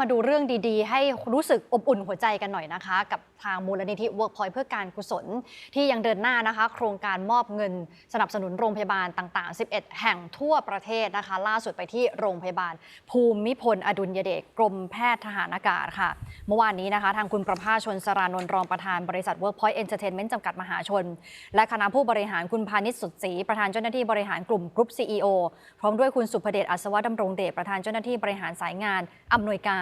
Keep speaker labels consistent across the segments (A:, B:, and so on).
A: มาดูเรื่องดีๆ ให้รู้สึกอบอุ่นหัวใจกันหน่อยนะคะ กับทางมูลนิธิ Workpoint เพื่อการกุศล ที่ยังเดินหน้านะคะ โครงการมอบเงิน สนับสนุนโรงพยาบาลต่าง ๆ 11 แห่งทั่วประเทศนะคะ ล่าสุดไปที่โรงพยาบาล ภูมิพล อดุลยเดชกรมแพทย์ทหารอากาศค่ะ เมื่อวานนี้นะคะ ทางคุณประภาชนสรานนท์รองประธานบริษัท Workpoint Entertainment จำกัดมหาชน และคณะผู้บริหารคุณพานิชสุดศรีประธานเจ้าหน้าที่บริหารกลุ่มกรุ๊ป CEO พร้อมด้วยคุณสุภเดชอัศวดำรงเดชประธานเจ้าหน้าที่บริหารสายงานอำนวยการ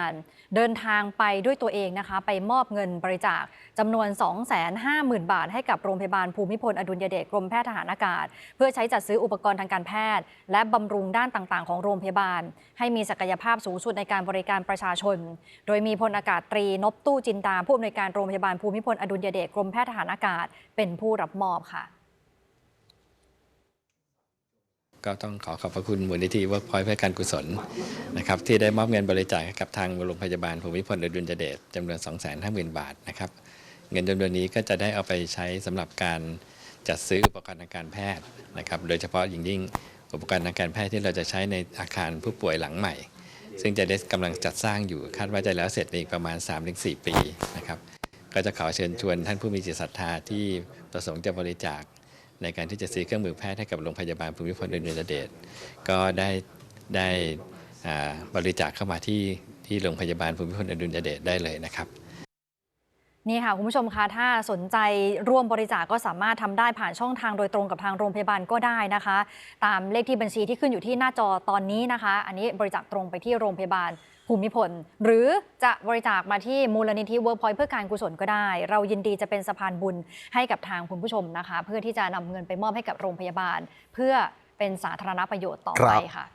A: เดินทางไปด้วยตัวเองนะคะ ไปมอบเงินบริจาคจำนวน 250,000 บาท ให้กับโรงพยาบาลภูมิพลอดุลยเดชกรมแพทย์ทหารอากาศ เพื่อใช้จัดซื้ออุปกรณ์ทางการแพทย์ และบำรุงด้านต่างๆ ของโรงพยาบาล ให้มีศักยภาพสูงสุดในการบริการประชาชน โดยมีพลอากาศตรีนพตู้จินดาผู้อำนวยการโรงพยาบาลภูมิพลอดุลยเดชกรมแพทย์ทหารอากาศ เป็นผู้รับมอบค่ะ
B: ก็ต้องขอขอบพระคุณมูลนิธิเวิร์กพอยต์เพื่อการกุศลนะครับที่ได้มอบเงินบริจาคกับทางโรงพยาบาลภูมิพลอดุลยเดชจำนวน 250,000 บาทนะครับเงินจำนวนนี้ก็จะได้เอาไปใช้สำหรับการจัดซื้ออุปกรณ์ทางการแพทย์นะครับโดยเฉพาะอย่งยิ่งอุปกรณ์ทางการแพทย์ที่เราจะใช้ในอาคารผู้ป่วยหลังใหม่ ซึ่งจะได้กำลังจัดสร้างอยู่คาดว่าจะแล้วเสร็จในอีกประมาณ 3-4 ปีนะครับก็จะขอเชิญชวนท่านผู้มีจิตศรัทธาที่ประสงค์จะบริจาค ในการที่จะซื้อเครื่องมือแพทย์ให้กับโรงพยาบาลภูมิพลอดุลยเดชก็ได้ได้บริจาคเข้ามาที่ที่โรงพยาบาลภูมิพลอดุลยเดชได้เลยนะครับ
A: นี่ค่ะ คุณผู้ชมคะถ้าสนใจร่วมบริจาคก็สามารถทำได้ผ่านช่องทางโดยตรงกับทางโรงพยาบาลก็ได้นะคะ ตามเลขที่บัญชีที่ขึ้นอยู่ที่หน้าจอตอนนี้นะคะ อันนี้บริจาคตรงไปที่โรงพยาบาลภูมิพล หรือจะบริจาคมาที่มูลนิธิเวิร์กพอยต์เพื่อการกุศลก็ได้ เรายินดีจะเป็นสะพานบุญให้กับทางคุณผู้ชมนะคะ เพื่อที่จะนำเงินไปมอบให้กับโรงพยาบาล เพื่อเป็นสาธารณประโยชน์ต่อไปค่ะ